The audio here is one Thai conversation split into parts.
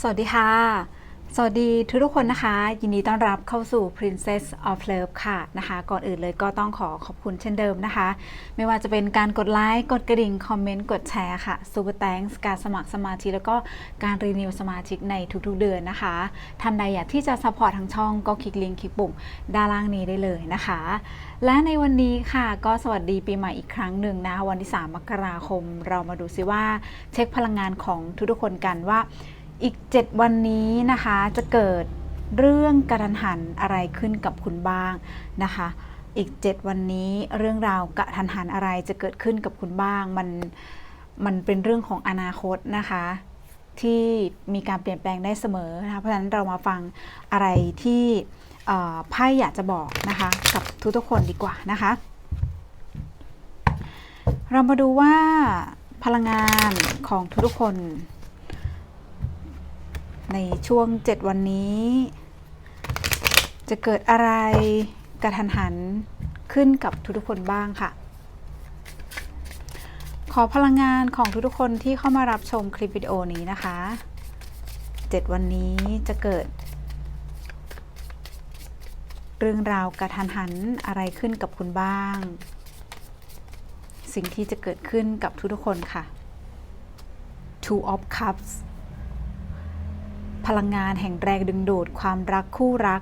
สวัสดีค่ะ สวัสดีทุกทุกคนนะคะ ยินดีต้อนรับเข้าสู่ Princess of Love ค่ะนะคะ ก่อนอื่นเลยก็ต้องขอขอบคุณเช่นเดิมนะคะ ไม่ว่าจะเป็นการกดไลค์ กดกระดิ่ง คอมเมนต์ กดแชร์ค่ะ Super Thanks การสมัครสมาชิกแล้วก็การรีนิวสมาชิกในทุกๆเดือนนะคะท่านใดอยากที่จะซัพพอร์ตทางช่องก็คลิกลิงก์คลิกปุ่มด้านล่างนี้ได้เลยนะคะ และในวันนี้ค่ะก็สวัสดีปีใหม่อีกครั้งหนึ่งนะคะวันที่ 3 มกราคม เรามาดูซิว่าเช็คพลังงานของทุกๆคนกันว่า อีก 7 วันนี้นะคะจะเกิดเรื่องกระทันหันอะไรขึ้นกับคุณบ้างนะคะ อีก 7 วันนี้เรื่องราวกระทันหันอะไรจะเกิดขึ้นกับคุณบ้าง มันมันเป็นเรื่องของอนาคตนะคะ ที่มีการเปลี่ยนแปลงได้เสมอนะคะเพราะฉะนั้นเรามาฟังอะไรที่ไพ่อยากจะบอกนะคะกับทุกๆคนดีกว่านะคะ เรามาดูว่าพลังงานของทุกๆคน ในช่วง 7 วันนี้ จะเกิดอะไรกระทันหันขึ้นกับทุกๆคนบ้างค่ะ ขอพลังงานของทุกๆคนที่เข้ามารับชมคลิปวิดีโอนี้นะคะ 7 วันนี้จะเกิด เรื่องราวกระทันหันอะไรขึ้นกับคุณบ้าง สิ่งที่จะเกิดขึ้นกับทุกๆคนค่ะ Two of Cups พลังงานแห่งแรงดึงดูดความรักคู่รัก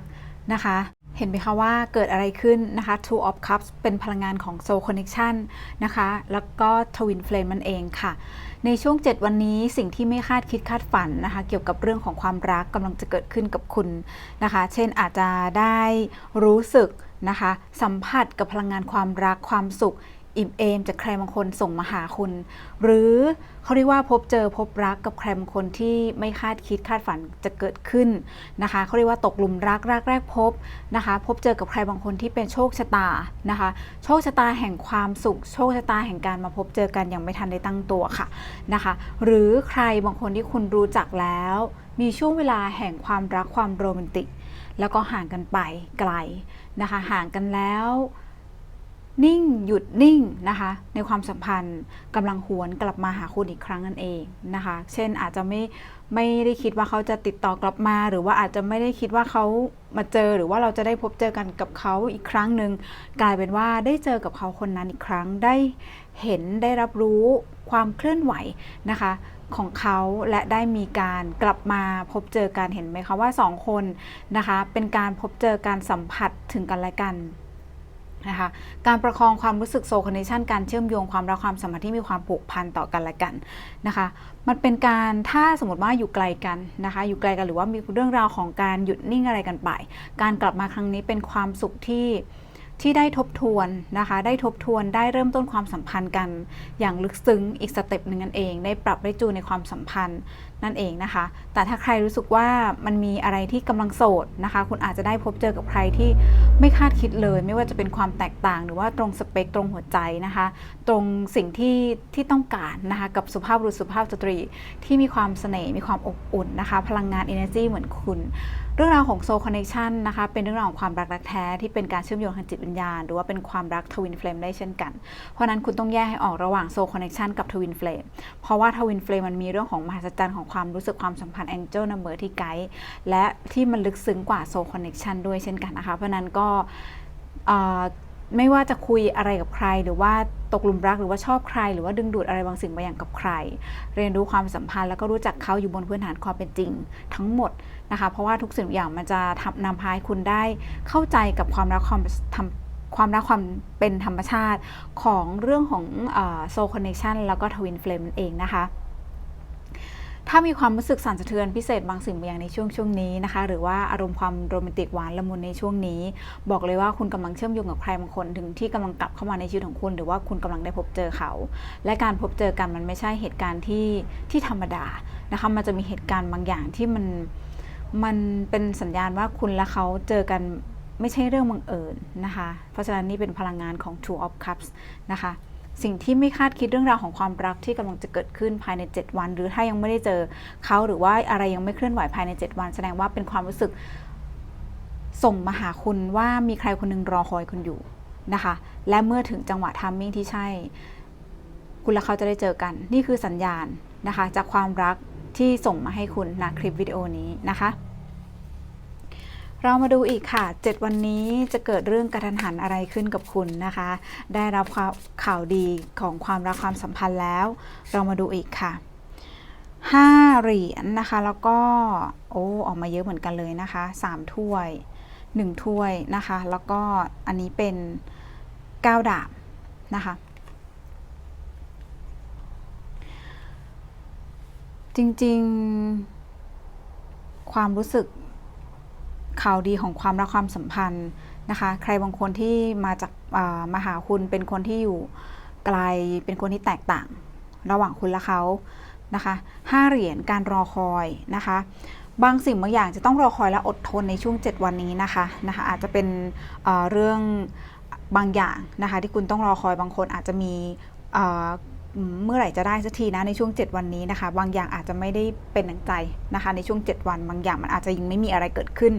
นะคะ เห็นไหมคะว่าเกิดอะไรขึ้นนะคะ Two of Cups เป็นพลังงานของ Soul Connection นะคะ แล้วก็ Twin Flame มันเองค่ะ ในช่วง 7 วันนี้สิ่งที่ไม่คาดคิดคาดฝันนะคะ เกี่ยวกับเรื่องของความรักกำลังจะเกิดขึ้นกับคุณนะคะ เช่นอาจจะได้รู้สึกนะคะ สัมผัสกับพลังงานความรักความสุข อิ่มเอมจากใครบางคนส่งมาหาคุณ หรือ เขาเรียกว่าพบเจอพบรักกับใครบางคนที่ไม่คาดคิดคาดฝันจะเกิดขึ้นนะคะเขาเรียกว่าตกหลุมรักรักแรกพบนะคะ พบเจอกับใครบางคนที่เป็นโชคชะตานะคะ โชคชะตาแห่งความสุข โชคชะตาแห่งการมาพบเจอกันอย่างไม่ทันได้ตั้งตัวค่ะนะคะ หรือใครบางคนที่คุณรู้จักแล้ว มีช่วงเวลาแห่งความรักความโรแมนติก แล้วก็ห่างกันไปไกลนะคะ ห่างกันแล้ว นิ่งหยุดนิ่งนะคะ ในความสัมพันธ์กำลังหวนกลับมาหาคุณอีกครั้งนั่นเองนะคะ เช่นอาจจะไม่ไม่ได้คิดว่าเขาจะติดต่อกลับมา หรือว่าอาจจะไม่ได้คิดว่าเขามาเจอหรือว่าเราจะได้พบเจอกันกับเขาอีกครั้งหนึ่งกลายเป็นว่าได้เจอกับเขาคนนั้นอีกครั้งได้เห็นได้รับรู้ความเคลื่อนไหวนะคะของเขาและได้มีการกลับมาพบเจอกันเห็นไหมคะว่าสองคนนะคะเป็นการพบเจอการสัมผัสถึงกันและกัน นะคะการประคองความรู้สึกโซคอนเนชันการเชื่อมโยงความรักความสัมพันธ์ที่มีความผูกพันต่อกันและกันนะคะมันเป็นการถ้าสมมติว่าอยู่ไกลกันนะคะอยู่ไกลกันหรือว่ามีเรื่องราวของการหยุดนิ่งอะไรกันไป การกลับมาครั้งนี้เป็นความสุขที่ ที่ได้ทบทวนนะคะ ได้ทบทวนได้เริ่มต้นความสัมพันธ์กัน อย่างลึกซึ้งอีกสเต็ปหนึ่งนั่นเอง ได้ปรับได้จูนในความสัมพันธ์นั่นเองนะคะ แต่ถ้าใครรู้สึกว่ามันมีอะไรที่กำลังโสดนะคะ คุณอาจจะได้พบเจอกับใครที่ไม่คาดคิดเลย ไม่ว่าจะเป็นความแตกต่าง หรือว่าตรงสเปคตรงหัวใจนะคะ ตรงสิ่งที่ที่ต้องการนะคะกับสุภาพบุรุษสุภาพสตรี ที่มีความเสน่ห์มีความอบอุ่นนะคะ พลังงาน energy เหมือนคุณ เรื่องราวของโซคอนเนคชั่นนะคะเป็นเรื่องราวของความรักรักแท้ที่เป็นการเชื่อมโยงทางจิตวิญญาณ หรือว่าเป็นความรักทวินเฟลมได้เช่นกัน เพราะนั้นคุณต้องแยกให้ออกระหว่างโซคอนเนคชั่นกับทวินเฟลมเพราะว่าทวินเฟลมมันมีเรื่องของมหัศจรรย์ของความรู้สึกความสัมพันธ์แองเจิลนัมเบอร์ที่ไกด์และที่มันลึกซึ้งกว่าโซคอนเนคชั่นด้วยเช่นกันนะคะเพราะนั้นก็ ไม่ว่าจะคุยอะไรกับใคร หรือว่าตกหลุมรักหรือว่าชอบใคร หรือว่าดึงดูดอะไรบางสิ่งบางอย่างกับใคร เรียนรู้ความสัมพันธ์แล้วก็รู้จักเขาอยู่บนพื้นฐานความเป็นจริง ทั้งหมดนะคะ เพราะว่าทุกสิ่งอย่างมันจะทำนำพาให้คุณได้เข้าใจกับความรักความทำความรักความเป็นธรรมชาติของเรื่องของโซลคอนเน c ชันแล้วก็ทวินเฟลมนั่นเองนะคะ ถ้ามีความรู้สึกสั่นสะเทือนพิเศษบางสิ่งบางอย่างในช่วงช่วงนี้นะคะ หรือว่าอารมณ์ความโรแมนติกหวานละมุนในช่วงนี้ บอกเลยว่าคุณกำลังเชื่อมโยงกับใครบางคนถึงที่กำลังกลับเข้ามาในชีวิตของคุณ หรือว่าคุณกำลังได้พบเจอเขา และการพบเจอกันมันไม่ใช่เหตุการณ์ที่ที่ธรรมดานะคะมันจะมีเหตุการณ์บางอย่างที่มันมันเป็นสัญญาณว่าคุณและเขาเจอกันไม่ใช่เรื่องบังเอิญนะคะ เพราะฉะนั้นนี่เป็นพลังงานของ Two of Cups นะคะ สิ่งที่ไม่คาดคิดเรื่องราวของความรักที่กำลังจะเกิดขึ้นภายใน 7 วัน หรือถ้ายังไม่ได้เจอเขาหรือว่าอะไรยังไม่เคลื่อนไหวภายใน 7 วัน แสดงว่าเป็นความรู้สึกส่งมาหาคุณว่ามีใครคนหนึงรอคอยคุณอยู่นะคะ และเมื่อถึงจังหวะทัมมิ่งที่ใช่ คุณและเขาจะได้เจอกัน นี่คือสัญญาณนะคะ จากความรักที่ส่งมาให้คุณณคลิปวิดีโอนี้นะคะ เรามาดูอีกค่ะ 7 วันนี้จะเกิดเรื่องกระทันหันอะไรขึ้นกับคุณนะคะ ได้รับข่าวาวดีของความรักความสัมพันธ์แล้ว เรามาดูอีกค่ะ5เหรียญนะคะ แล้วก็โอ้ออกมาเยอะเหมือนกันเลยนะคะ 3 ถ้วย 1 ถ้วยนะคะ แล้วก็อันนี้เป็น 9 ดาบนะคะจริง ๆ ความรู้สึก ข่าวดีของความรักความสัมพันธ์นะคะ ใครบางคนที่มาจากมาหาคุณเป็นคนที่อยู่ไกลเป็นคนที่แตกต่าง ระหว่างคุณและเขานะคะห้าเหรียญการรอคอยนะคะ บางสิ่งบางอย่างจะต้องรอคอยและอดทนในช่วง 7 วันนี้นะคะนะคะ อาจจะเป็นเเรื่องบางอย่างนะคะ ที่คุณต้องรอคอยบางคนอาจจะมี เมื่อไหร่จะได้สักทีนะในช่วง 7 วันนี้นะคะ บางอย่างอาจจะไม่ได้เป็นดังใจนะคะ ในช่วง 7 วัน บางอย่างมันอาจจะยังไม่มีอะไรเกิดขึ้น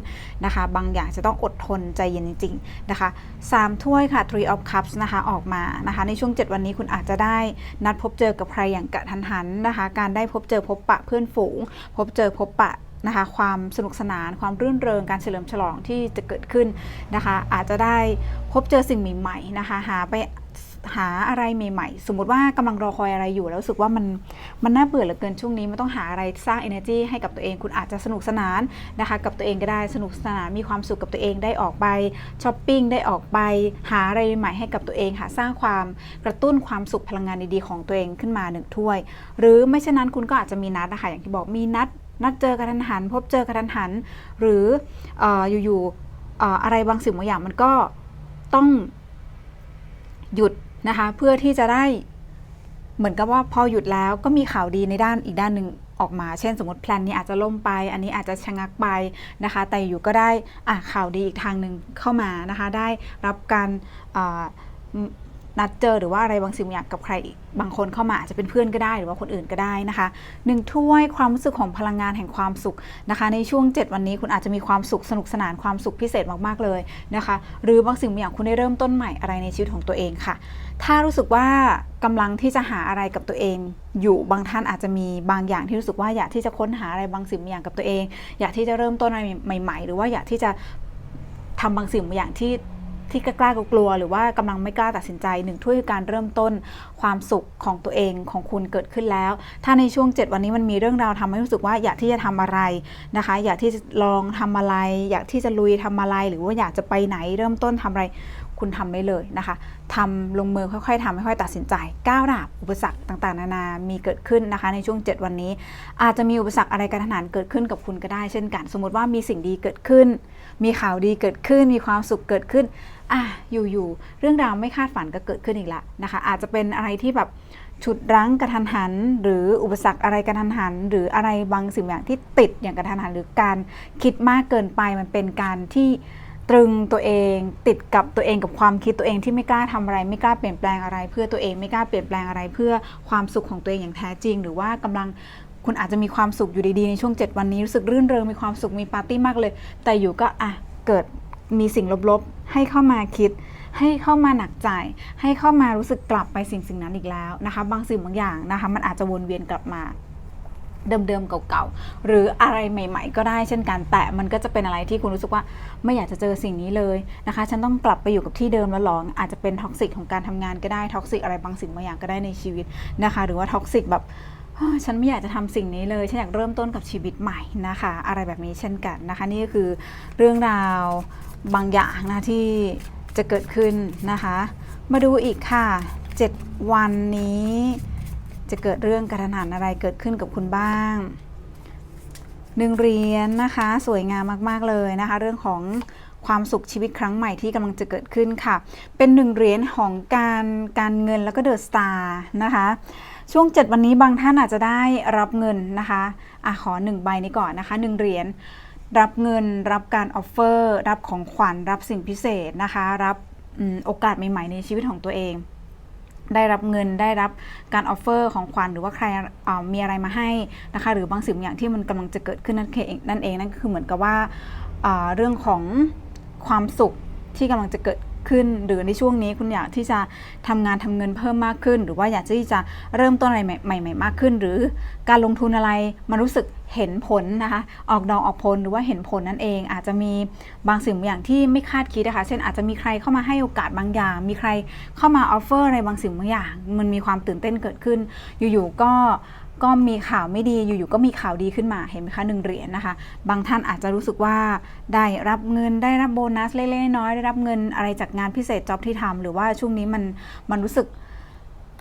นะคะ บางอย่างจะต้องอดทนใจเย็นจริงๆนะคะสามถ้วยค่ะ three of cups นะคะออกมานะคะ ในช่วง 7 วันนี้คุณอาจจะได้นัดพบเจอกับใครอย่างกระทันหันนะคะ การได้พบเจอพบปะเพื่อนฝูง พบเจอพบปะนะคะความสนุกสนานความรื่นเริงการเฉลิมฉลองที่จะเกิดขึ้นนะคะ อาจจะได้พบเจอสิ่งใหม่ๆนะคะ หาไป หาอะไรใหม่ๆ สมมติว่ากำลังรอคอยอะไรอยู่แล้วรู้สึกว่ามันมันน่าเบื่อเหลือเกินช่วงนี้มันต้องหาอะไรสร้าง energy ให้กับตัวเอง คุณอาจจะสนุกสนานนะคะกับตัวเองก็ได้สนุกสนานมีความสุขกับตัวเองได้ออกไปช้อปปิ้งได้ออกไป หาอะไรใหม่ให้กับตัวเองค่ะสร้างความกระตุ้นความสุขพลังงานดีๆของตัวเองขึ้นมาหนึ่งถ้วย หรือไม่เช่นนั้นคุณก็อาจจะมีนัดนะคะอย่างที่บอกมีนัดนัดเจอกระทันหัน พบเจอกระทันหัน หรืออออยู่ๆอออะไรบางสิ่งบางอย่างมันก็ต้องหยุด นะคะ เพื่อที่จะได้เหมือนกับว่าพอหยุดแล้วก็มีข่าวดีในด้านอีกด้านหนึ่งออกมา เช่นสมมติแพลนนี้อาจจะล่มไป อันนี้อาจจะชะงักไปนะคะ แต่อยู่ก็ได้อะข่าวดีอีกทางหนึ่งเข้ามานะคะ ได้รับการ นัดเจอหรือว่าอะไรบางสิ่งบางอย่างกับใครบางคนเข้ามาอาจจะเป็นเพื่อนก็ได้หรือว่าคนอื่นก็ได้นะคะหนึ่งถ้วยความรู้สึกของพลังงานแห่งความสุขนะคะ ในช่วง 7 วันนี้คุณอาจจะมีความสุขสนุกสนานความสุขพิเศษมากๆเลยนะคะ หรือบางสิ่งบางอย่างคุณได้เริ่มต้นใหม่อะไรในชีวิตของตัวเองค่ะ ถ้ารู้สึกว่ากำลังที่จะหาอะไรกับตัวเอง อยู่บางท่านอาจจะมีบางอย่างที่รู้สึกว่าอยากที่จะค้นหาอะไรบางสิ่งบางอย่างกับตัวเอง อยากที่จะเริ่มต้นอะไรใหม่ ๆ หรือว่าอยากที่จะทำบางสิ่งบางอย่างที่ ที่กล้ากลัวหรือว่ากำลังไม่กล้าตัดสินใจหนึ่งถ้วยคือการเริ่มต้นความสุขของตัวเองของคุณเกิดขึ้นแล้ว ถ้าในช่วง 7 วันนี้มันมีเรื่องราวทำให้รู้สึกว่าอยากที่จะทำอะไรนะคะ อยากที่จะลองทำอะไร อยากที่จะลุยทำอะไร หรือว่าอยากจะไปไหนเริ่มต้นทำอะไร คุณทำได้เลยนะคะทำลงมือค่อยๆทำค่อยๆตัดสินใจก้าวดาบอุปสรรคต่างๆ นานา มีเกิดขึ้นนะคะ ในช่วง 7 วันนี้ อาจจะมีอุปสรรคอะไรกระทันหันเกิดขึ้นกับคุณก็ได้เช่นกัน สมมติว่ามีสิ่งดีเกิดขึ้น มีข่าวดีเกิดขึ้น มีความสุขเกิดขึ้นอะอยู่ๆเรื่องราวไม่คาดฝันก็เกิดขึ้นอีกละนะคะ อาจจะเป็นอะไรที่แบบฉุดรั้งกระทันหัน หรืออุปสรรคอะไรกระทันหัน หรืออะไรบางสิ่งอย่างที่ติดอย่างกระทันหัน หรือการคิดมากเกินไปมันเป็นการที่ ตรึงตัวเองติดกับตัวเองกับความคิดตัวเองที่ไม่กล้าทำอะไร ไม่กล้าเปลี่ยนแปลงอะไร เพื่อตัวเองไม่กล้าเปลี่ยนแปลงอะไร เพื่อความสุขของตัวเองอย่างแท้จริง หรือว่ากำลังคุณอาจจะมีความสุขอยู่ดีๆในช่วง 7 วันนี้รู้สึกรื่นเริงมีความสุขมีปาร์ตี้มากเลย แต่อยู่ก็อะเกิดมีสิ่งลบๆ ให้เข้ามาคิด ให้เข้ามาหนักใจ ให้เข้ามารู้สึกกลับไปสิ่งสิ่งนั้นอีกแล้วนะคะ บางสิ่งบางอย่างนะคะ มันอาจจะวนเวียนกลับมา เดิมๆเก่าๆหรืออะไรใหม่ ๆ ก็ได้เช่นกัน แต่มันก็จะเป็นอะไรที่คุณรู้สึกว่าไม่อยากจะเจอสิ่งนี้เลยนะคะ ฉันต้องกลับไปอยู่กับที่เดิมแล้วหรออาจจะเป็นท็อกซิกของการทำงานก็ได้ท็อกซิกอะไรบางสิ่งบางอย่างก็ได้ในชีวิตนะคะ หรือว่าท็อกซิกแบบฉันไม่อยากจะทำสิ่งนี้เลย ฉันอยากเริ่มต้นกับชีวิตใหม่นะคะ อะไรแบบนี้เช่นกันนะคะ นี่ก็คือเรื่องราวบางอย่างนะที่จะเกิดขึ้นนะคะ มาดูอีกค่ะ 7 วันนี้ จะเกิดเรื่องกระทันหันอะไรเกิดขึ้นกับคุณบ้างหนึ่งเหรียญนะคะ สวยงามมาก ๆ เลยนะคะ เรื่องของความสุขชีวิตครั้งใหม่ที่กำลังจะเกิดขึ้นค่ะ เป็นหนึ่งเหรียญของการการเงินแล้วก็เดอะสตาร์นะคะ ช่วง 7 วันนี้บางท่านอาจจะได้รับเงินนะคะอะขอ 1 ใบนี้ก่อนนะคะ1เหรียญรับเงิน รับการออฟเฟอร์ รับของขวัญรับสิ่งพิเศษนะคะ รับอโอกาสใหม่ ๆ ในชีวิตของตัวเอง ได้รับเงินได้รับการออฟเฟอร์ของขวัญหรือว่าใครมีอะไรมาให้นะคะหรือบางสิ่งบางอย่างที่มันกำลังจะเกิดขึ้นนั่นเองนั่นเองนั่นก็คือเหมือนกับว่าเอ่อเรื่องของความสุขที่กำลังจะเกิด ขึ้น หรือในช่วงนี้คุณอยากที่จะทำงานทำเงินเพิ่มมากขึ้น หรือว่าอยากที่จะเริ่มต้นอะไรใหม่ๆมากขึ้น หรือการลงทุนอะไรมันรู้สึกเห็นผลนะคะออกดอกออกผลหรือว่าเห็นผลนั่นเอง อาจจะมีบางสิ่งบางอย่างที่ไม่คาดคิดนะคะเช่นอาจจะมีใครเข้ามาให้โอกาสบางอย่าง มีใครเข้ามาออฟเฟอร์อะไรบางสิ่งบางอย่าง มันมีความตื่นเต้นเกิดขึ้น อยู่ๆก็ ก็มีข่าวไม่ดีอยู่ๆก็มีข่าวดีขึ้นมาเห็นไหมคะหนึ่งเหรียญนะคะ บางท่านอาจจะรู้สึกว่าได้รับเงินได้รับโบนัสเล็กๆน้อยๆได้รับเงินอะไรจากงานพิเศษจ็อบที่ทำหรือว่าช่วงนี้มันมันรู้สึก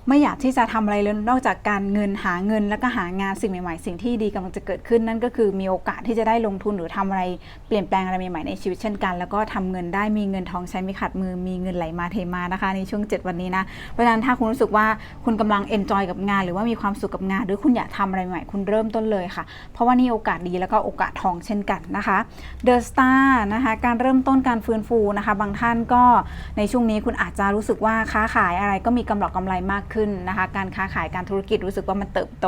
ไม่อยากที่จะทำอะไรเลยนอกจากการเงินหาเงิน แล้วก็หางานสิ่งใหม่ ๆ สิ่งที่ดีกำลังจะเกิดขึ้นนั่นก็คือมีโอกาสที่จะได้ลงทุนหรือทำอะไรเปลี่ยนแปลงอะไรใหม่ๆในชีวิตเช่นกัน แล้วก็ทำเงินได้มีเงินทองใช้ไม่ขาดมือมีเงินไหลมาเทมานะคะ ในช่วง 7 วันนี้นะเพราะฉะนั้นถ้าคุณรู้สึกว่าคุณกำลังเอนจอยกับงาน หรือว่ามีความสุขกับงาน หรือคุณอยากทำอะไรใหม่คุณเริ่มต้นเลยค่ะ เพราะว่านี่โอกาสดีแล้วก็โอกาสทองเช่นกันนะคะเดอะสตาร์นะคะการเริ่มต้นการฟื้นฟูนะคะ บางท่านก็ในช่วงนี้คุณอาจจะรู้สึกว่าค้าขายอะไรก็มีกำไรกำไรมากขึ้นนะคะ การค้าขายการธุรกิจรู้สึกว่ามันเติบโต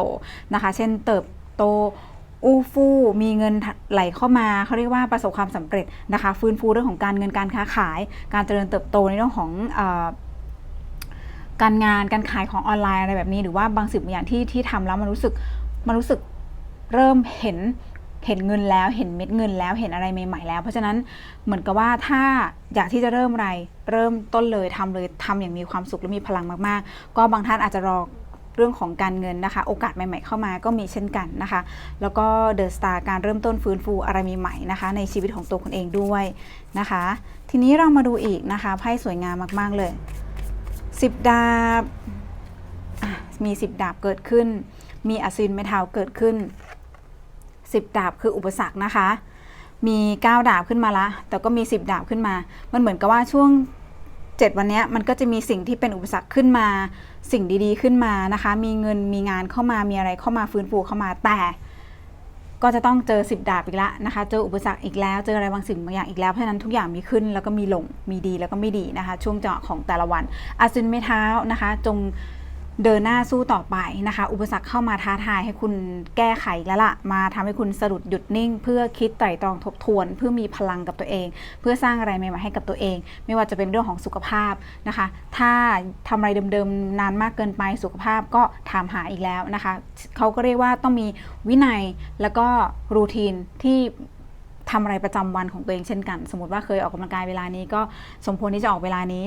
นะคะ เช่นเติบโตอู้ฟู่มีเงินไหลเข้ามาเขาเรียกว่าประสบความสำเร็จนะคะ ฟื้นฟูเรื่องของการเงินการค้าขาย การเจริญเติบโตในเรื่องของอการงานการขายของออนไลน์อะไรแบบนี้ หรือว่าบางสิ่งบางอย่างที่ที่ทำแล้วมันรู้สึกมันรู้สึกเริ่มเห็น เห็นเงินแล้วเห็นเม็ดเงินแล้วเห็นอะไรใหม่ ๆ แล้ว เพราะฉะนั้นเหมือนกับว่าถ้าอยากที่จะเริ่มอะไรเริ่มต้นเลยทำเลยทำอย่างมีความสุขและมีพลังมากๆ ก็บางท่านอาจจะรอเรื่องของการเงินนะคะ โอกาสใหม่ ๆ เข้ามาก็มีเช่นกันนะคะ แล้วก็เดอะสตาร์การเริ่มต้นฟื้นฟูอะไรใหม่ๆนะคะ ในชีวิตของตัวคุณเองด้วยนะคะ ทีนี้เรามาดูอีกนะคะไพ่สวยงามมากๆเลยสิบดาบมีสิบดาบเกิดขึ้น มีอซินเมทัลเกิดขึ้น สิบดาบคืออุปสรรคนะคะ มี 9 ดาบขึ้นมาละ แต่ก็มี 10 ดาบขึ้นมา มันเหมือนกับว่าช่วง 7 วันนี้มันก็จะมีสิ่งที่เป็นอุปสรรคขึ้นมา สิ่งดีๆขึ้นมานะคะ มีเงินมีงานเข้ามามีอะไรเข้ามาฟื้นฟูเข้ามาแต่ก็จะต้องเจอ 10 ดาบอีกแล้วนะคะ เจออุปสรรคอีกแล้ว เจออะไรบางสิ่งบางอย่างอีกแล้ว เพราะฉะนั้นทุกอย่างมีขึ้นแล้วก็มีลง มีดีแล้วก็ไม่ดีนะคะ ช่วงจังหวะของแต่ละวันอาซินไม่เท้านะคะ จง เดินหน้าสู้ต่อไปนะคะ อุปสรรคเข้ามาท้าทายให้คุณแก้ไขแล้วล่ะ มาทำให้คุณสะดุดหยุดนิ่ง เพื่อคิดไตร่ตรองทบทวน เพื่อมีพลังกับตัวเอง เพื่อสร้างอะไรใหม่ๆให้กับตัวเอง ไม่ว่าจะเป็นเรื่องของสุขภาพนะคะ ถ้าทำอะไรเดิมๆนานมากเกินไปสุขภาพก็ถามหาอีกแล้วนะคะเขาก็เรียกว่าต้องมีวินัยแล้วก็รูทีนที่ทำอะไรประจำวันของตัวเองเช่นกัน สมมติว่าเคยออกกำลังกายเวลานี้ก็สมควรที่จะออกเวลานี้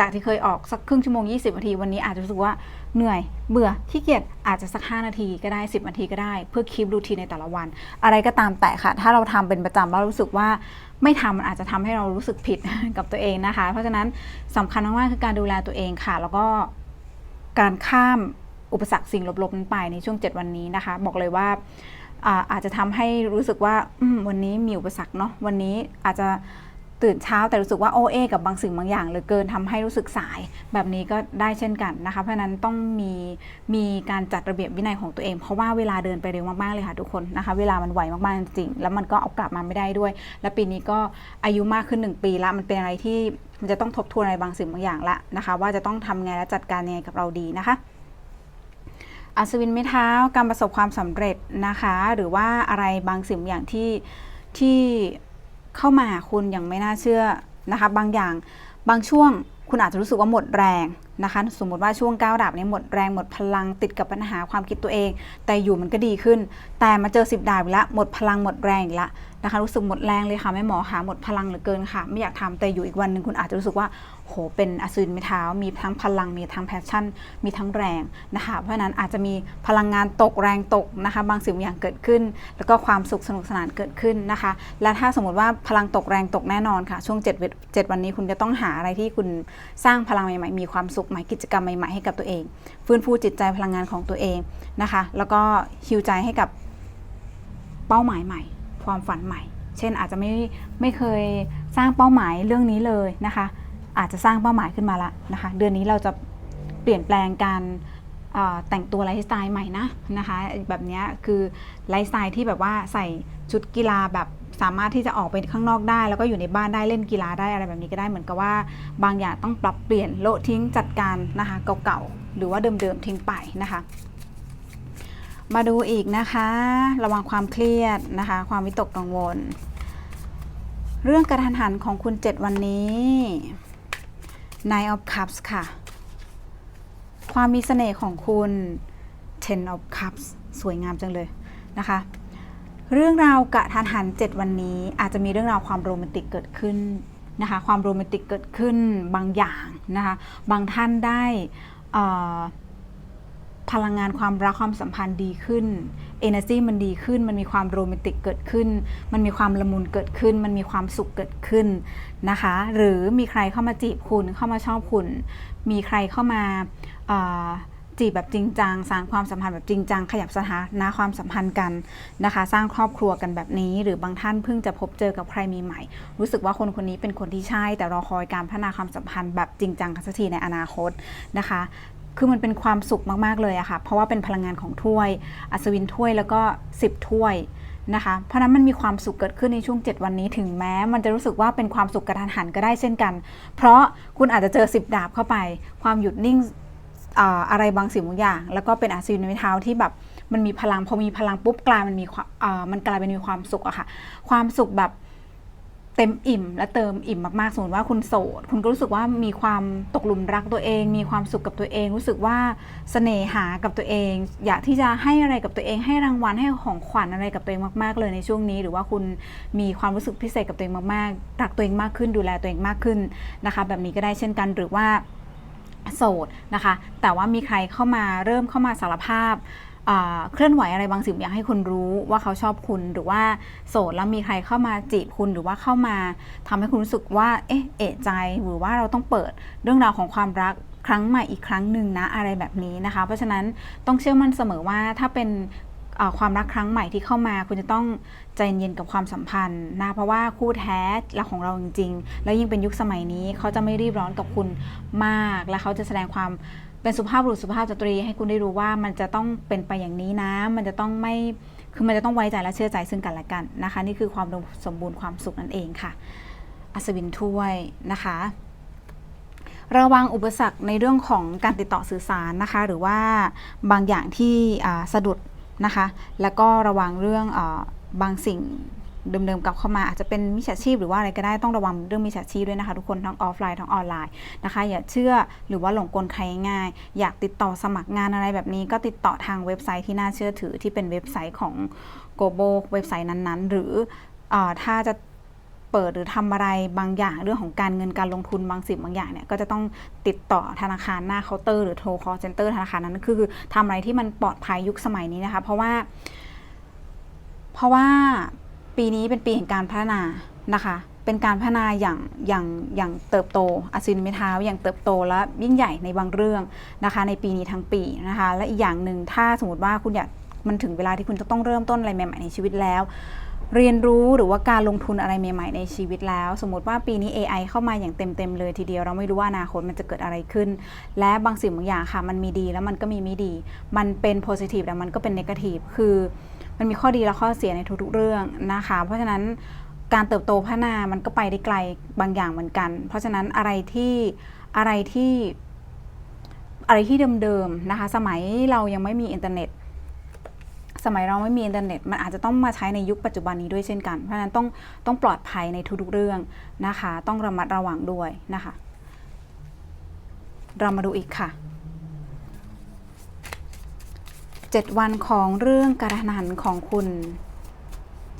จากที่เคยออกสักครึ่งชั่วโมง 20นาที วันนี้อาจจะรู้สึกว่าเหนื่อยเบื่อขี้เกียจอาจจะสัก 5 นาทีก็ได้ 10 นาทีก็ได้ เพื่อคีบรูทีในแต่ละวัน อะไรก็ตามแต่ค่ะ ถ้าเราทำเป็นประจำแล้วรู้สึกว่าไม่ทำมันอาจจะทำให้เรารู้สึกผิดกับตัวเองนะคะ เพราะฉะนั้นสำคัญมากๆคือการดูแลตัวเองค่ะ แล้วก็การข้ามอุปสรรคสิ่งลบๆนั้นไปในช่วง 7 วันนี้นะคะ บอกเลยว่าอาอาจจะทำให้รู้สึกว่าวันนี้มีอุปสรรคเนาะวันนี้อาจจะ ตื่นเช้าแต่รู้สึกว่าโอเอกับบางสิ่งบางอย่างเหลือเกินทำให้รู้สึกสาย แบบนี้ก็ได้เช่นกันนะคะ เพราะนั้นต้องมีมีการจัดระเบียบวินัยของตัวเอง เพราะว่าเวลาเดินไปเร็วมากๆเลยค่ะทุกคนนะคะ เวลามันไวมากๆจริงๆแล้วมันก็เอากลับมาไม่ได้ด้วย และปีนี้ก็อายุมากขึ้น 1 ปีละมันเป็นอะไรที่มันจะต้องทบทวนอะไรบางสิ่งบางอย่างละนะคะ ว่าจะต้องทำไงและจัดการยังไงกับเราดีนะคะอัศวินไม้เท้าการประสบความสำเร็จนะคะ หรือว่าอะไรบางสิ่งบางอย่างที่ที่ เข้ามาหาคุณอย่างไม่น่าเชื่อนะคะ บางอย่างบางช่วงคุณอาจจะรู้สึกว่าหมดแรง นะคะ สมมติว่าช่วงก้าวดาบนี้หมดแรงหมดพลังติดกับปัญหาความคิดตัวเอง แต่อยู่มันก็ดีขึ้น แต่มาเจอ 10 ดาบอีกแล้วหมดพลังหมดแรงอีกแล้วนะคะรู้สึกหมดแรงเลยค่ะแม่หมอหาหมดพลังเหลือเกินค่ะ ไม่อยากทำแต่อยู่อีกวันหนึ่งคุณอาจจะรู้สึกว่าโหเป็นอสูรไม่เท้า มีทั้งพลังมีทั้งแพชชั่น มีทั้งแรงนะคะเพราะฉะนั้นอาจจะมีพลังงานตกแรงตกนะคะบางสิ่งบางอย่างเกิดขึ้น แล้วก็ความสุขสนุกสนานเกิดขึ้นนะคะ และถ้าสมมติว่าพลังตกแรงตกแน่นอนค่ะ ช่วง7เว7วันนี้คุณจะต้องหาอะไรที่คุณสร้างพลังใหม่ๆมีความสุขหม่กิจกรรมใหม่ๆให้กับตัวเอง ฟื้นฟูจิตใจพลังงานของตัวเองนะคะ แล้วก็ฮิวใจให้กับเป้าหมายใหม่ ความฝันใหม่ เช่นอาจจะไม่ไม่เคยสร้างเป้าหมายเรื่องนี้เลยนะคะ อาจจะสร้างเป้าหมายขึ้นมาละนะคะ เดือนนี้เราจะเปลี่ยนแปลงการแต่งตัวไลฟ์สไตล์ใหม่นะนะคะ แบบนี้คือไลฟ์สไตล์ที่แบบว่าใส่ชุดกีฬาแบบ สามารถที่จะออกไปข้างนอกได้ แล้วก็อยู่ในบ้านได้เล่นกีฬาได้อะไรแบบนี้ก็ได้เหมือนกับว่า บางอย่างต้องปรับเปลี่ยนโละทิ้งจัดการนะคะเก่าๆหรือว่าเดิมๆทิ้งไปนะคะมาดูอีกนะคะ ระวังความเครียดนะคะ ความวิตกกังวล เรื่องกระทันหันของคุณ 7 วันนี้ Nine of Cups ค่ะ ความมีเสน่ห์ของคุณ Ten of Cups สวยงามจังเลยนะคะ เรื่องราวกะทันหัน 7 วันนี้ อาจจะมีเรื่องราวความโรแมนติกเกิดขึ้นนะคะ ความโรแมนติกเกิดขึ้นบางอย่างนะคะ บางท่านได้พลังงานความรักความสัมพันธ์ดีขึ้น energy มันดีขึ้น มันมีความโรแมนติกเกิดขึ้น มันมีความละมุนเกิดขึ้น มันมีความสุขเกิดขึ้นนะคะ หรือมีใครเข้ามาจีบคุณเข้ามาชอบคุณ มีใครเข้ามา จีบแบบจริงจังสร้างความสัมพันธ์แบบจริงจังขยับสถานะความสัมพันธ์กันนะคะ สร้างครอบครัวกันแบบนี้ หรือบางท่านเพิ่งจะพบเจอกับใครมีใหม่ รู้สึกว่าคนคนนี้เป็นคนที่ใช่ แต่รอคอยการพัฒนาความสัมพันธ์แบบจริงจังกันสักทีในอนาคตนะคะคือมันเป็นความสุขมาก ๆ เลยอะค่ะ เพราะว่าเป็นพลังงานของถ้วย อัศวินถ้วยแล้วก็ 10 ถ้วยนะคะ เพราะฉะนั้นมันมีความสุขเกิดขึ้นในช่วง 7 วันนี้ถึงแม้ มันจะรู้สึกว่าเป็นความสุขกระทันหันก็ได้เช่นกัน เพราะคุณอาจจะเจอ 10 ดาบเข้าไป ความหยุดนิ่ง อะไรบางสิ่งบางอย่าง แล้วก็เป็นอัศวินไม้เท้าที่แบบมันมีพลังพอมีพลังปุ๊บกลายมันมีมันกลายเป็นมีความสุขอะค่ะ ความสุขแบบเต็มอิ่มและเติมอิ่มมากๆสมมติว่าคุณโสด คุณก็รู้สึกว่ามีความตกหลุมรักตัวเอง มีความสุขกับตัวเอง รู้สึกว่าเสน่หากับตัวเอง อยากที่จะให้อะไรกับตัวเอง ให้รางวัลให้ของขวัญอะไรกับตัวเองมาก ๆ เลยในช่วงนี้ หรือว่าคุณมีความรู้สึกพิเศษกับตัวเองมากๆรักตัวเองมากขึ้นดูแลตัวเองมากขึ้นนะคะ แบบนี้ก็ได้เช่นกันหรือว่า โสดนะคะ แต่ว่ามีใครเข้ามาเริ่มเข้ามาสารภาพอ่าเคลื่อนไหวอะไรบางสิ่งอยากให้คุณรู้ว่าเขาชอบคุณหรือว่าโสดแล้วมีใครเข้ามาจีบคุณหรือว่าเข้ามาทำให้คุณรู้สึกว่าเอ๊ะเอะใจหรือว่าเราต้องเปิดเรื่องราวของความรักครั้งใหม่อีกครั้งหนึ่งนะอะไรแบบนี้นะคะ เพราะฉะนั้นต้องเชื่อมั่นเสมอว่าถ้าเป็น ความรักครั้งใหม่ที่เข้ามา คุณจะต้องใจเย็นกับความสัมพันธ์นะเพราะว่าคู่แท้รักของเราจริง ๆ แล้วยิ่งเป็นยุคสมัยนี้ เขาจะไม่รีบร้อนกับคุณมาก และเขาจะแสดงความเป็นสุภาพบุรุษสุภาพสตรี ให้คุณได้รู้ว่ามันจะต้องเป็นไปอย่างนี้นะ มันจะต้องไม่คือมันจะต้องไว้ใจและเชื่อใจซึ่งกันและกันนะคะ นี่คือความสมบูรณ์ความสุขนั่นเองค่ะอัศวินถ้วยนะคะ ระวังอุปสรรคในเรื่องของการติดต่อสื่อสารนะคะ หรือว่าบางอย่างที่สะดุด นะคะ แล้วก็ระวังเรื่องอบางสิ่งเดิมๆกลับเข้ามาอาจจะเป็นมิจฉาชีพหรือว่าอะไรก็ได้ต้องระวังเรื่องมิจฉาชีพด้วยนะคะ ทุกคนทั้งออฟไลน์ทั้งออนไลน์นะคะ อย่าเชื่อหรือว่าหลงกลใครง่าย อยากติดต่อสมัครงานอะไรแบบนี้ ก็ติดต่อทางเว็บไซต์ที่น่าเชื่อถือที่เป็นเว็บไซต์ของโกโบเว็บไซต์นั้นๆ หรืออถ้าจะ เปิดหรือทำอะไรบางอย่างเรื่องของการเงินการลงทุนบางสิ่งบางอย่างเนี่ยก็จะต้องติดต่อธนาคารหน้าเคาน์เตอร์หรือโทร call center ธนาคารนั้น คือทำอะไรที่มันปลอดภัยยุคสมัยนี้นะคะ เพราะว่า เพราะว่าปีนี้เป็นปีแห่งการพัฒนานะคะเป็นการพัฒนาอย่างอย่างอย่างเติบโตอาซินเมทาวอย่างเติบโตและยิ่งใหญ่ในบางเรื่องนะคะ ในปีนี้ทั้งปีนะคะ และอีกอย่างหนึ่งถ้าสมมติว่าคุณอยากมันถึงเวลาที่คุณจะต้องเริ่มต้นอะไรใหม่ ๆ ในชีวิตแล้ว เรียนรู้หรือว่าการลงทุนอะไรใหม่ ๆ ในชีวิตแล้ว สมมติว่าปีนี้ AI เข้ามาอย่างเต็ม ๆ เลยทีเดียวเราไม่รู้ว่าอนาคตมันจะเกิดอะไรขึ้น และบางสิ่งบางอย่างค่ะมันมีดีแล้วมันก็มีไม่ดี มันเป็น positive แต่มันก็เป็น negative คือมันมีข้อดีและข้อเสียในทุกๆเรื่องนะคะ เพราะฉะนั้นการเติบโตพัฒนามันก็ไปได้ไกลบางอย่างเหมือนกัน เพราะฉะนั้นอะไรที่อะไรที่อะไรที่เดิมๆนะคะ สมัยเรายังไม่มีอินเทอร์เน็ต สมัยเราไม่มีอินเทอร์เน็ต มันอาจจะต้องมาใช้ในยุคปัจจุบันนี้ด้วยเช่นกัน เพราะฉะนั้นต้องต้องปลอดภัยในทุกๆเรื่องนะคะ ต้องระมัดระวังด้วยนะคะ เรามาดูอีกค่ะ 7 วันของเรื่องการันหันของคุณ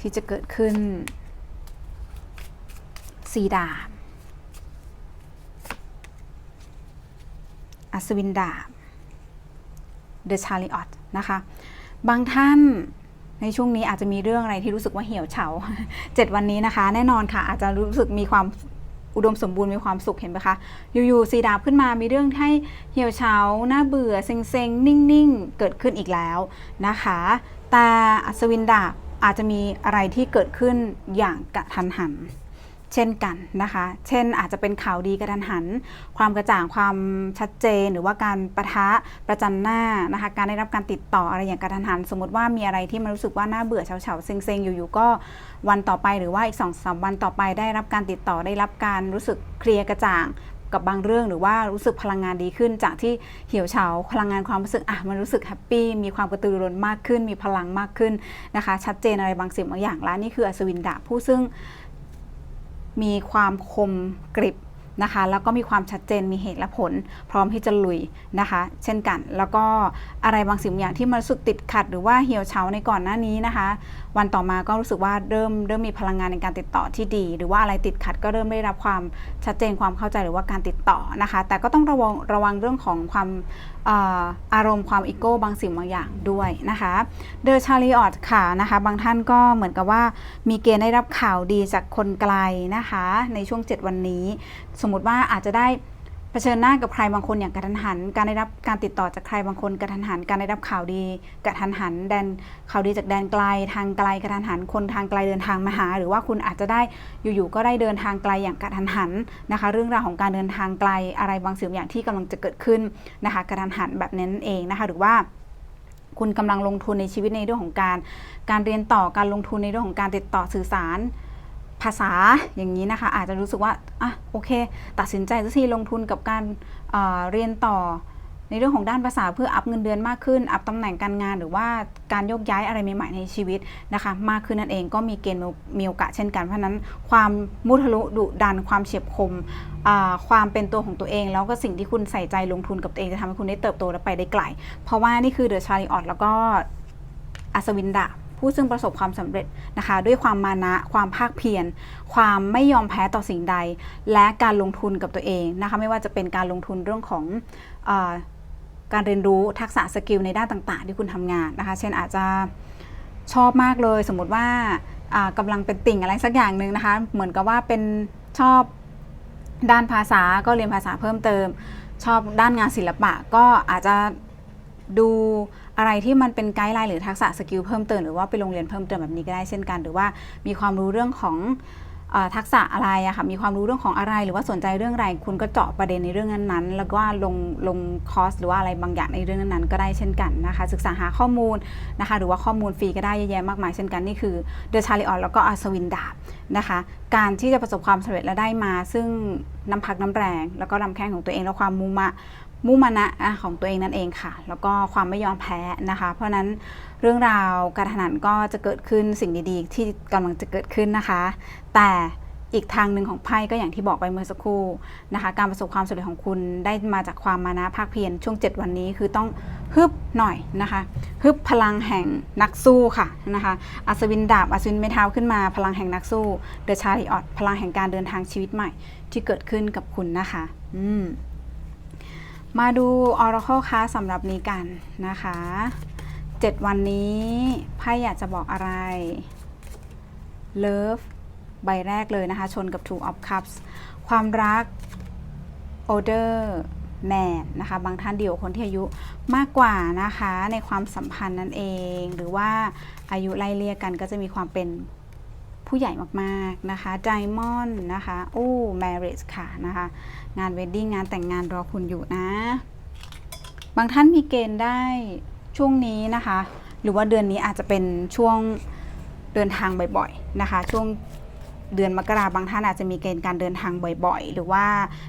ที่จะเกิดขึ้นสีดาบ อัศวินดาบ The Chariot นะคะ บางท่านในช่วงนี้อาจจะมีเรื่องอะไรที่รู้สึกว่าเหี่ยวเฉา7วันนี้นะคะ แน่นอนค่ะ อาจจะรู้สึกมีความอุดมสมบูรณ์มีความสุขเห็นไหมคะอยู่ๆสีดาบขึ้นมามีเรื่องให้เหี่ยวเฉาหน่าเบื่อเซ็งๆ นิ่งๆ เกิดขึ้นอีกแล้วนะคะ แต่อัศวินดาบอาจจะมีอะไรที่เกิดขึ้นอย่างกระทันหัน เช่นกันนะคะ เช่นอาจจะเป็นข่าวดีกระทันหัน ความกระจ่างความชัดเจน หรือว่าการประทะประจันหน้านะคะ การได้รับการติดต่ออะไรอย่างกระทันหัน สมมติว่ามีอะไรที่มันรู้สึกว่าน่าเบื่อเฉาๆเซ็งๆ อยู่ๆก็วันต่อไปหรือว่าอีก2อสวันต่อไปได้รับการติดต่อได้รับการรู้สึกเคลียร์กระจ่างกับบางเรื่องหรือว่ารู้สึกพลังงานดีขึ้น จากที่เหี่ยวเฉาพลังงานความรู้สึกอะมันรู้สึกแฮปปี้มีความกระตือรือร้นมากขึ้น มีพลังมากขึ้นนะคะ ชัดเจนอะไรบางสิ่งบางอย่างและนี่คืออัศวินดาผู้ซึ่ง มีความคมกริบนะคะแล้วก็มีความชัดเจนมีเหตุและผล พร้อมที่จะลุยนะคะ เช่นกัน แล้วก็อะไรบางสิ่งบางอย่างที่มันสึกติดขัด หรือว่าเหี่ยวเฉาในก่อนหน้านี้นะคะวันต่อมาก็รู้สึกว่าเริ่มเริ่มมีพลังงานในการติดต่อที่ดี หรือว่าอะไรติดขัดก็เริ่มได้รับความชัดเจนความเข้าใจหรือว่าการติดต่อนะคะ แต่ก็ต้องระวังระวังเรื่องของความอารมณ์ความอีโก้บางสิ่งบางอย่างด้วยนะคะเดอชาลีออตค่ะนะคะ บางท่านก็เหมือนกับว่ามีเกณฑ์ได้รับข่าวดีจากคนไกลนะคะ ในช่วง 7 วันนี้ สมมติว่าอาจจะได้ เผชิญหน้ากับใครบางคนอย่างกระทันหัน การได้รับการติดต่อจากใครบางคนกระทันหัน การได้รับข่าวดีกระทันหัน แดนข่าวดีจากแดนไกลทางไกลกระทันหัน คนทางไกลเดินทางมาหา หรือว่าคุณอาจจะได้อยู่ๆก็ได้เดินทางไกลอย่างกระทันหันนะคะ เรื่องราวของการเดินทางไกลอะไรบางสิ่งอย่างที่กำลังจะเกิดขึ้นนะคะกระทันหันแบบนั้นเองนะคะ หรือว่าคุณกำลังลงทุนในชีวิตในเรื่องของการ การเรียนต่อการลงทุนในเรื่องของการติดต่อสื่อสาร ภาษาอย่างนี้นะคะ อาจจะรู้สึกว่าอะโอเค ตัดสินใจสักทีลงทุนกับการเเรียนต่อในเรื่องของด้านภาษาเพื่ออัพเงินเดือนมากขึ้น อัพตำแหน่งการงานหรือว่าการโยกย้ายอะไรใหม่ๆในชีวิตนะคะ มากขึ้นนั่นเองก็มีเกณฑ์มีโอกาสเช่นกัน เพราะนั้นความมุทะลุดุดันความเฉียบคม ความเป็นตัวของตัวเอง แล้วก็สิ่งที่คุณใส่ใจลงทุนกับตัวเองจะทำให้คุณได้เติบโตและไปได้ไกล เพราะว่านี่คือเดอะชาริออตแล้วก็อัศวินดาบ ผู้ซึ่งประสบความสำเร็จนะคะ ด้วยความมานะ ความภาคเพียร ความไม่ยอมแพ้ต่อสิ่งใด และการลงทุนกับตัวเองนะคะ ไม่ว่าจะเป็นการลงทุนเรื่องของอการเรียนรู้ทักษะสกิลในด้านต่างๆ ที่คุณทำงานนะคะ เช่นอาจจะชอบมากเลย สมมติว่าอ่ากำลังเป็นติ่งอะไรสักอย่างหนึ่งนะคะ เหมือนกับว่าเป็นชอบด้านภาษาก็เรียนภาษาเพิ่มเติม ชอบด้านงานศิลปะก็อาจจะดู อะไรที่มันเป็นไกด์ไลน์หรือทักษะสกิลเพิ่มเติมหรือว่าไปโรงเรียนเพิ่มเติมแบบนี้ก็ได้เช่นกัน หรือว่ามีความรู้เรื่องของทักษะอะไรอะค่ะมีความรู้เรื่องของอะไร หรือว่าสนใจเรื่องอะไร คุณก็เจาะประเด็นในเรื่องนั้นๆ แล้วก็ลงลงคอร์สหรือว่าอะไรบางอย่างในเรื่องนั้นๆก็ได้เช่นกันนะคะ ศึกษาหาข้อมูลนะคะ หรือว่าข้อมูลฟรีก็ได้เยอะแยะมากมายเช่นกันนี่คือเดอะชาลีออนแล้วก็อัศวินดาบนะคะ การที่จะประสบความสำเร็จและได้มา ซึ่งน้ำพักน้ำแรง แล้วก็ลำแข้งของตัวเองและความมุมะ มุมานะอะของตัวเองนั่นเองค่ะ แล้วก็ความไม่ยอมแพ้นะคะ เพราะฉะนั้นเรื่องราวการถนันก็จะเกิดขึ้นสิ่งดีๆ ที่กำลังจะเกิดขึ้นนะคะ แต่อีกทางหนึ่งของไพ่ก็อย่างที่บอกไปเมื่อสักครู่นะคะ การประสบความสำเร็จของคุณได้มาจากความมานะภาคเพียรช่วง 7 วันนี้คือต้องฮึบหน่อยนะคะฮึบพลังแห่งนักสู้ค่ะนะคะอัศวินดาบอัศวินไม้เท้าขึ้นมาพลังแห่งนักสู้เดอะชาริออตพลังแห่งการเดินทางชีวิตใหม่ ที่เกิดขึ้นกับคุณนะคะ อืม มาดู Oracle คะสำหรับนี้กันนะคะ 7 วันนี้ไพ่อยากจะบอกอะไร Love ใบแรกเลยนะคะ ชนกับ Two of Cups ความรัก Older Man นะคะ บางท่านเดี่ยวคนที่อายุมากกว่านะคะ ในความสัมพันธ์นั่นเอง หรือว่าอายุไล่เลี่ยกันก็จะมีความเป็น ผู้ใหญ่มากๆนะคะ Diamond นะคะโอ้ Marriage ค่ะนะคะงานเวดดิ้งงานแต่งงานรอคุณอยู่นะ บางท่านมีเกณฑ์ได้ช่วงนี้นะคะ หรือว่าเดือนนี้อาจจะเป็นช่วงเดินทางบ่อยๆนะคะ ช่วงเดือนมกราบางท่านอาจจะมีเกณฑ์การเดินทางบ่อยๆ หรือว่า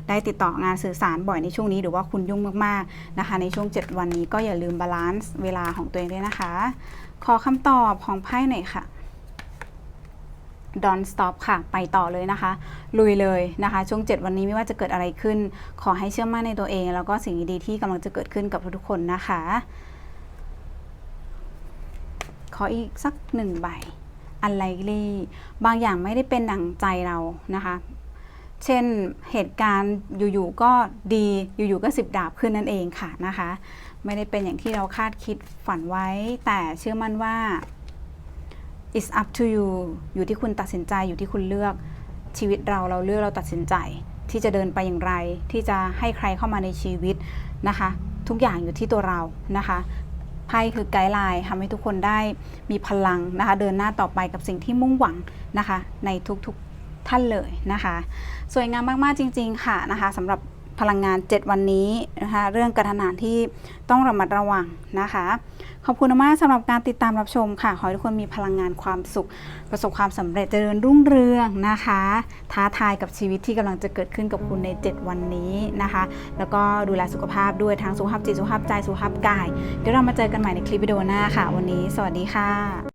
ได้ติดต่องานสื่อสารบ่อยในช่วงนี้ หรือว่าคุณยุ่งมากๆนะคะ ในช่วง 7 วันนี้ก็อย่าลืมบาลานซ์เวลาของตัวเองด้วยนะคะ ขอคำตอบของไพ่หน่อยค่ะ Don't stop ค่ะ ไปต่อเลยนะคะ ลุยเลยนะคะ ช่วง 7 วันนี้ไม่ว่าจะเกิดอะไรขึ้น ขอให้เชื่อมั่นในตัวเอง แล้วก็สิ่งดีๆที่กำลังจะเกิดขึ้นกับทุกๆคนนะคะ ขออีกสักหนึ่งใบ unlikely บางอย่างไม่ได้เป็นดั่งใจเรานะคะ เช่นเหตุการณ์อยู่ๆก็ดีอยู่ๆก็สิบดาบขึ้นนั่นเองค่ะนะคะ ไม่ได้เป็นอย่างที่เราคาดคิดฝันไว้ แต่เชื่อมั่นว่า it's up to you อยู่ที่คุณตัดสินใจอยู่ที่คุณเลือกชีวิตเราเราเลือกเราตัดสินใจ ที่จะเดินไปอย่างไร ที่จะให้ใครเข้ามาในชีวิตนะคะ ทุกอย่างอยู่ที่ตัวเรานะคะไพ่คือไกด์ไลน์ทำให้ทุกคนได้มีพลังนะคะ เดินหน้าต่อไปกับสิ่งที่มุ่งหวังนะคะ ในทุกๆท่านเลยนะคะ สวยงามมากๆจริง ๆ ค่ะนะคะสำหรับ พลังงาน 7 วันนี้นะคะเรื่องกระทันหันที่ต้องระมัดระวังนะคะ ขอบคุณมากสำหรับการติดตามรับชมค่ะ ขอให้ทุกคนมีพลังงานความสุข ประสบความสำเร็จเจริญรุ่งเรืองนะคะ ท้าทายกับชีวิตที่กำลังจะเกิดขึ้นกับคุณใน 7 วันนี้นะคะ แล้วก็ดูแลสุขภาพด้วยทั้งสุขภาพจิตสุขภาพใจสุขภาพกาย เดี๋ยวเรามาเจอกันใหม่ในคลิปวิดีโอหน้าค่ะ วันนี้ สวัสดีค่ะ